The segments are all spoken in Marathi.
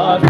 God.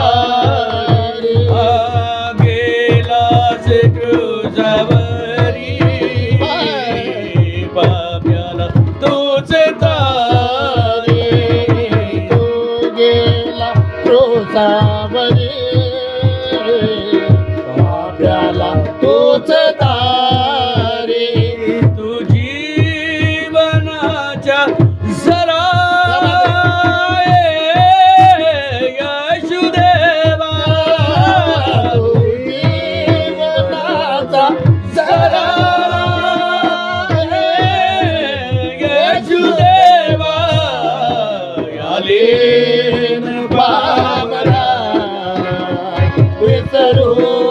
quero.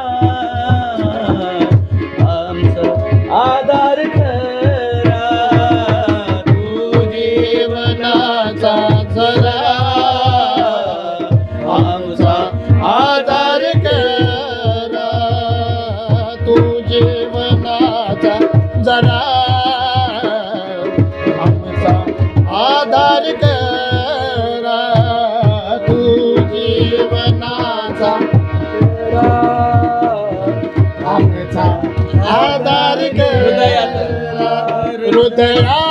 आधार करा तू जीवनाचा आमचा आधार करा हृदया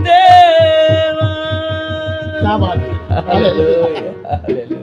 Cenab-ı Hak. Hallelujah. Hallelujah.